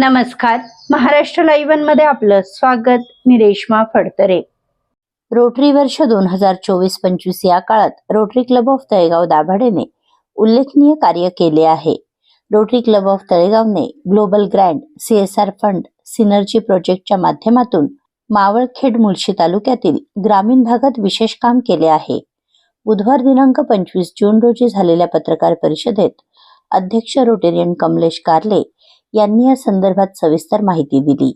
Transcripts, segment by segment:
नमस्कार. महाराष्ट्र लाईव्हमध्ये आपलं स्वागत. मी रेश्मा फडतरे. रोटरी वर्ष दोन हजार चोवीस पंचवीस या काळात रोटरी क्लब ऑफ तळेगाव दाभाडेने उल्लेखनीय कार्य केले आहे. Rotary club of तळेगावने global grand CSR fund synergy प्रोजेक्टच्या माध्यमातून मावळखेड मुळशी तालुक्यातील ग्रामीण भागात विशेष काम केले आहे. बुधवार दिनांक पंचवीस जून रोजी झालेल्या पत्रकार परिषदेत अध्यक्ष रोटेरियन कमलेश कारले यांनी या संदर्भात सविस्तर माहिती दिली.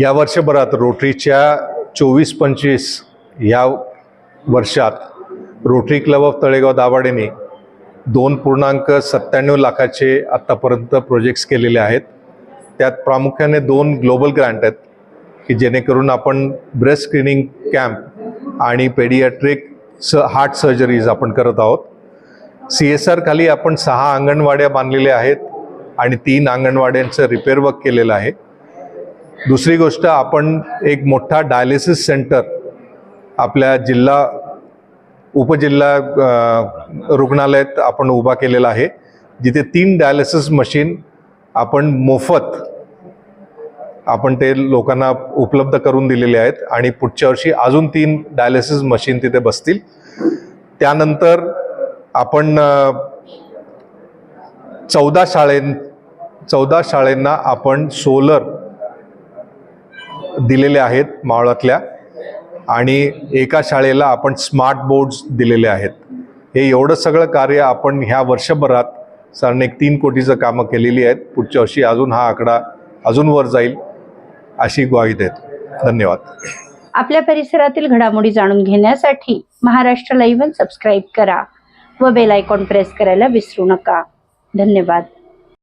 या वर्षभरात रोटरीच्या चोवीस पंचवीस या वर्षात रोटरी क्लब ऑफ तळेगाव दाभाडेने दोन पूर्णांक सत्त्याण्णव लाखाचे आत्तापर्यंत प्रोजेक्ट्स केलेले आहेत. त्यात प्रामुख्याने दोन ग्लोबल ग्रँट आहेत की जेणेकरून आपण ब्रेस्ट स्क्रीनिंग कॅम्प आणि पेडियाट्रिक स हार्ट सर्जरीज आपण करत आहोत. सी एस आर खाली आपण सहा अंगणवाड्या बांधलेल्या आहेत आणि तीन अंगणवाड्यांचं रिपेअर वर्क केलेलं आहे. दुसरी गोष्ट आपण एक मोठा डायलिसिस सेंटर आपल्या जिल्हा उपजिल्हा रुग्णालयात आपण उभा केलेला आहे. जिथे तीन डायलिसिस मशीन आपण मोफत आपण ते लोकांना उपलब्ध करून दिलेले आहेत आणि पुढच्या वर्षी अजून तीन डायलिसिस मशीन तिथे बसतील. त्यानंतर आपण चौदा शाळें चौदा शाळेंना आपण सोलर दिलेले आहेत मावळातल्या आणि एका शाळेला आपण स्मार्ट बोर्ड्स दिलेले आहेत. हे एवढं सगळं कार्य आपण ह्या वर्षभरात साधारण एक तीन कोटीचं कामं केलेली आहेत. पुढच्या वर्षी अजून हा आकडा अजून वर जाईल अशी ग्वाही देत. धन्यवाद. आपल्या परिसरातील घडामोडी जाणून घेण्यासाठी महाराष्ट्र लाईव्ह सबस्क्राईब करा व बेल आयकॉन प्रेस करायला विसरू नका. धन्यवाद.